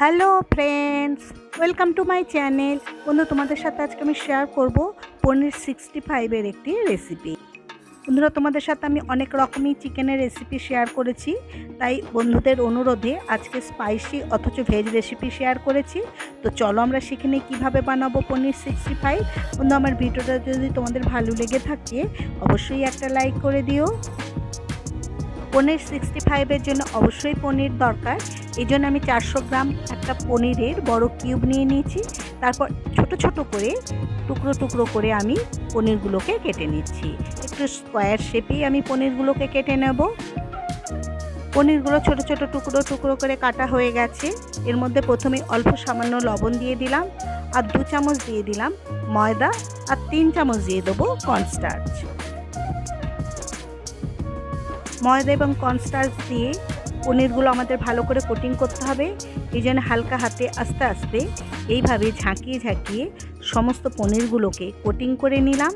Hello friends, welcome to my channel. বন্ধু, তোমাদের সাথে আজকে আমি শেয়ার করব পনির সিক্সটি ফাইভের একটি রেসিপি বন্ধুরা, তোমাদের সাথে আমি অনেক রকমই চিকেনের রেসিপি শেয়ার করেছি। তাই বন্ধুদের অনুরোধে আজকে স্পাইসি অথচ ভেজ রেসিপি শেয়ার করেছি। তো চলো আমরা শিখে নিই কীভাবে বানাবো পনির সিক্সটি ফাইভ বন্ধু, আমার ভিডিওটা যদি তোমাদের ভালো লেগে থাকে, অবশ্যই একটা লাইক করে দিও। পনির সিক্সটি ফাইভের জন্য অবশ্যই পনির দরকার। এই জন্য আমি চারশো গ্রাম একটা পনিরের বড় কিউব নিয়ে নিয়েছি। তারপর ছোট ছোট করে, টুকরো টুকরো করে আমি পনিরগুলোকে কেটে নিচ্ছি। একটু স্কোয়ার শেপেই আমি পনিরগুলোকে কেটে নেব। পনিরগুলো ছোট ছোট টুকরো টুকরো করে কাটা হয়ে গেছে। এর মধ্যে প্রথমে অল্প সামান্য লবণ দিয়ে দিলাম আর দু চামচ দিয়ে দিলাম ময়দা আর তিন চামচ দিয়ে দেবো কর্নস্টার্চ ময়দা এবং কর্নস্টার্চ দিয়ে পনিরগুলো আমাদের ভালো করে কোটিং করতে হবে। এই জন্য হালকা হাতে আস্তে আস্তে এইভাবে ঝাঁকিয়ে ঝাঁকিয়ে সমস্ত পনিরগুলোকে কোটিং করে নিলাম।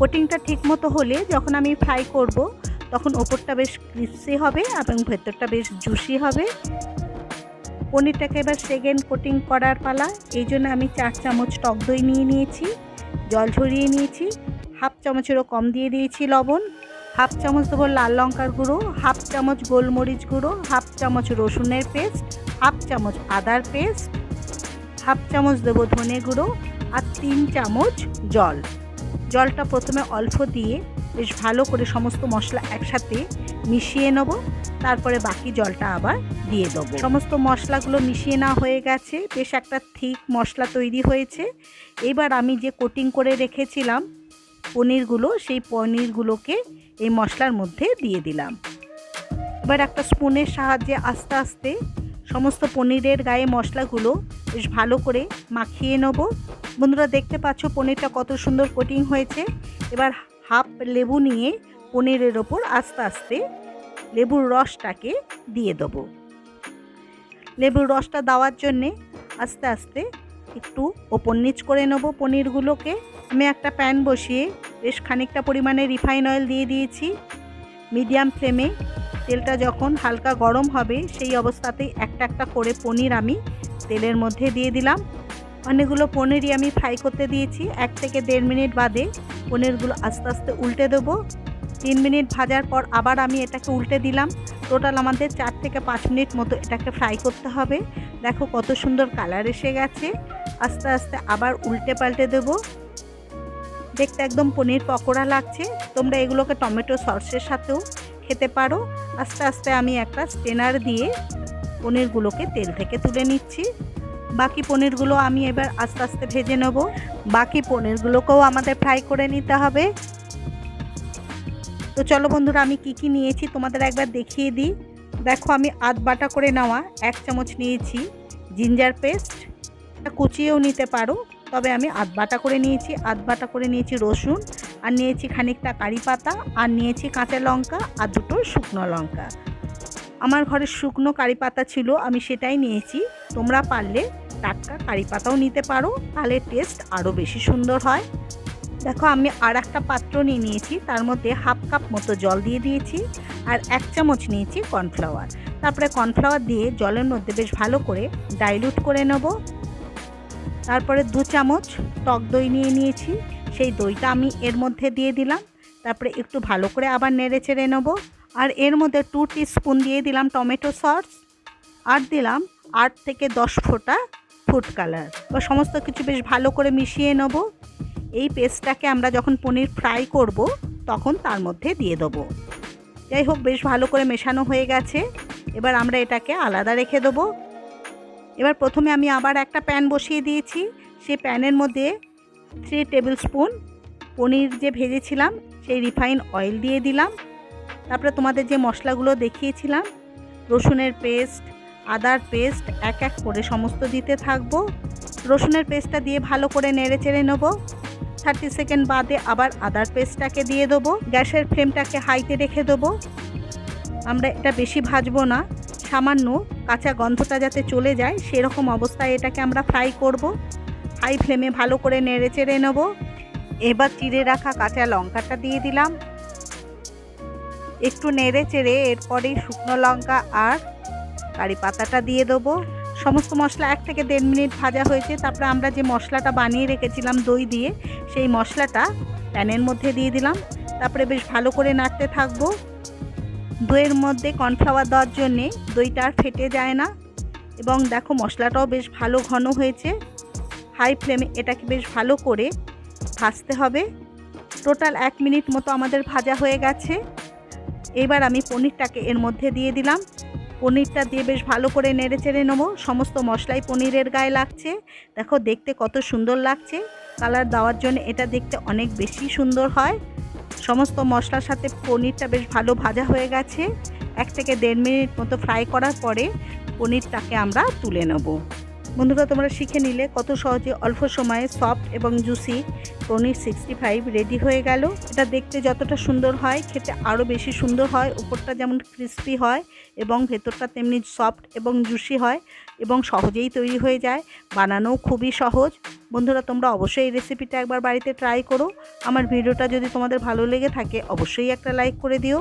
কোটিংটা ঠিক মতো হলে যখন আমি ফ্রাই করব, তখন ওপরটা বেশ ক্রিপসি হবে এবং ভেতরটা বেশ জুসি হবে। পনিরটাকে এবার সেকেন্ড কোটিং করার পালা। এই জন্য আমি চার চামচ টক দই নিয়ে নিয়েছি, জল ঝরিয়ে নিয়েছি, হাফ চামচেরও কম দিয়ে দিয়েছি লবণ। হাফ চামচ দেবো লাল লঙ্কার গুঁড়ো, হাফ চামচ গোলমরিচ গুঁড়ো, হাফ চামচ রসুনের পেস্ট, হাফ চামচ আদার পেস্ট, হাফ চামচ দেবো ধনে গুঁড়ো আর তিন চামচ জল। জলটা প্রথমে অল্প দিয়ে বেশ ভালো করে সমস্ত মশলা একসাথে মিশিয়ে নেব, তারপরে বাকি জলটা আবার দিয়ে দেবো। সমস্ত মশলাগুলো মিশিয়ে না হয়ে গেছে, বেশ একটা থিক মশলা তৈরি হয়েছে। এবার আমি যে কোটিং করে রেখেছিলাম পনিরগুলো, সেই পনিরগুলোকে এই মশলার মধ্যে দিয়ে দিলাম। এবার একটা স্পুনের সাহায্যে আস্তে আস্তে সমস্ত পনিরের গায়ে মশলাগুলো বেশ ভালো করে মাখিয়ে নেব। বন্ধুরা, দেখতে পাচ্ছ পনিরটা কত সুন্দর কোটিং হয়েছে। এবার হাফ লেবু নিয়ে পনিরের ওপর আস্তে আস্তে লেবুর রসটাকে দিয়ে দেবো। লেবুর রসটা দেওয়ার জন্যে আস্তে আস্তে একটু ওপর নিচ করে নেব পনিরগুলোকে। আমি একটা প্যান বসিয়ে বেশ খানিকটা পরিমাণে রিফাইন অয়েল দিয়ে দিয়েছি। মিডিয়াম ফ্লেমে তেলটা যখন হালকা গরম হবে, সেই অবস্থাতেই একটা একটা করে পনির আমি তেলের মধ্যে দিয়ে দিলাম। অনেকগুলো পনিরই আমি ফ্রাই করতে দিয়েছি। এক থেকে দেড় মিনিট বাদে পনিরগুলো আস্তে আস্তে উল্টে দেবো। তিন মিনিট ভাজার পর আবার আমি এটাকে উল্টে দিলাম। টোটাল আমাদের চার থেকে পাঁচ মিনিট মতো এটাকে ফ্রাই করতে হবে। দেখো কত সুন্দর কালার এসে গেছে। আস্তে আস্তে আবার উল্টে পাল্টে দেবো। দেখতে একদম পনির পকোড়া লাগছে। তোমরা এগুলোকে টমেটো সসের সাথেও খেতে পারো। আস্তে আস্তে আমি একটা স্টেনার দিয়ে পনিরগুলোকে তেল থেকে তুলে নিচ্ছি। বাকি পনিরগুলো আমি এবার আস্তে আস্তে ভেজে নেব। বাকি পনিরগুলোকেও আমাদের ফ্রাই করে নিতে হবে। তো চলো বন্ধুরা, আমি কি কি নিয়েছি তোমাদের একবার দেখিয়ে দিই। দেখো, আমি আধ বাটা করে নেওয়া এক চামচ নিয়েছি জিঞ্জার পেস্ট কুচিয়েও নিতে পারো। তবে আমি আধ বাটা করে নিয়েছি, আধ বাটা করে নিয়েছি রসুন, আর নিয়েছি খানিকটা কারি পাতা, আর নিয়েছি কাঁচা লঙ্কা, আর দুটো শুকনো লঙ্কা। আমার ঘরে শুকনো কারি পাতা ছিল, আমি সেটাই নিয়েছি। তোমরা পারলে টাটকা কারি পাতাও নিতে পারো, তাহলে টেস্ট আরও বেশি সুন্দর হয়। দেখো, আমি আর একটা পাত্র নিয়ে নিয়েছি, তার মধ্যে হাফ কাপ মতো জল দিয়ে দিয়েছি, আর এক চামচ নিয়েছি কর্নফ্লাওয়ার। তারপরে কর্নফ্লাওয়ার দিয়ে জলের মধ্যে বেশ ভালো করে ডাইলুট করে নেব। তারপরে দু চামচ টক দই নিয়ে নিয়েছি। সেই দইটা আমি এর মধ্যে দিয়ে দিলাম। তারপরে একটু ভালো করে আবার নেড়ে চেড়ে নেব। আর এর মধ্যে টু স্পুন দিয়ে দিলাম টমেটো সস। আর দিলাম আট থেকে দশ ফোঁটা ফুড কালার। বা সমস্ত কিছু বেশ ভালো করে মিশিয়ে নেব। এই পেস্টটাকে আমরা যখন পনির ফ্রাই করব, তখন তার মধ্যে দিয়ে দেবো। যাই হোক, বেশ ভালো করে মেশানো হয়ে গেছে। এবার আমরা এটাকে আলাদা রেখে দেবো। এবার প্রথমে আমি আবার একটা প্যান বসিয়ে দিয়েছি। সেই প্যানের মধ্যে থ্রি টেবিল স্পুন পনির যে ভেজেছিলাম, সেই রিফাইন অয়েল দিয়ে দিলাম। তারপরে তোমাদের যে মশলাগুলো দেখিয়েছিলাম, রসুনের পেস্ট আদার পেস্ট এক এক করে সমস্ত দিতে থাকব। রসুনের পেস্টটা দিয়ে ভালো করে নেড়ে চেড়ে নেব। থার্টি সেকেন্ড বাদে আবার আদার পেস্টটাকে দিয়ে দেবো। গ্যাসের ফ্লেমটাকে হাইতে রেখে দেবো। আমরা এটা বেশি ভাজবো না। সামান্য কাঁচা গন্ধটা যাতে চলে যায়, সেরকম অবস্থায় এটাকে আমরা ফ্রাই করব। হাই ফ্লেমে ভালো করে নেড়ে চেড়ে নেব। এবার চিড়ে রাখা কাঁচা লঙ্কাটা দিয়ে দিলাম। একটু নেড়ে চেড়ে এরপরেই শুকনো লঙ্কা আর কারি পাতাটা দিয়ে দেবো। সমস্ত মশলা এক থেকে দেড় মিনিট ভাজা হয়েছে। তারপরে আমরা যে মশলাটা বানিয়ে রেখেছিলাম দই দিয়ে, সেই মশলাটা প্যানের মধ্যে দিয়ে দিলাম। তারপরে বেশ ভালো করে নাড়তে থাকব। দইয়ের মধ্যে কর্নফ্লাওয়ার দেওয়ার জন্যে দইটা আর ফেটে যায় না। এবং দেখো মশলাটাও বেশ ভালো ঘন হয়েছে। হাই ফ্লেমে এটাকে বেশ ভালো করে ভাজতে হবে। টোটাল এক মিনিট মতো আমাদের ভাজা হয়ে গেছে। এবার আমি পনিরটাকে এর মধ্যে দিয়ে দিলাম। পনিরটা দিয়ে বেশ ভালো করে নেড়ে চেড়ে নেব। সমস্ত মশলাই পনিরের গায়ে লাগছে। দেখো দেখতে কত সুন্দর লাগছে। কালার দেওয়ার জন্য এটা দেখতে অনেক বেশি সুন্দর হয়। সমস্ত মশলার সাথে পনিরটা বেশ ভালো ভাজা হয়ে গেছে। এক থেকে দেড় মিনিট মতো ফ্রাই করার পরে পনিরটাকে আমরা তুলে নেব। বন্ধুরা, তোমরা শিখে নিলে কত সহজে অল্প সময়ে সফট এবং juicy paneer sixty five ready হয়ে গেল। এটা দেখতে যতটা সুন্দর হয়, খেতে আরও বেশি সুন্দর হয়, উপরটা যেমন ক্রিস্পি হয় এবং ভেতরটা তেমনি সফট এবং জুসি হয় এবং সহজেই তৈরি হয়ে যায়। বানানোও খুবই সহজ। বন্ধুরা, তোমরা অবশ্যই এই রেসিপিটা একবার বাড়িতে ট্রাই করো। আমার ভিডিওটা যদি তোমাদের ভালো লেগে থাকে, অবশ্যই একটা লাইক করে দিও।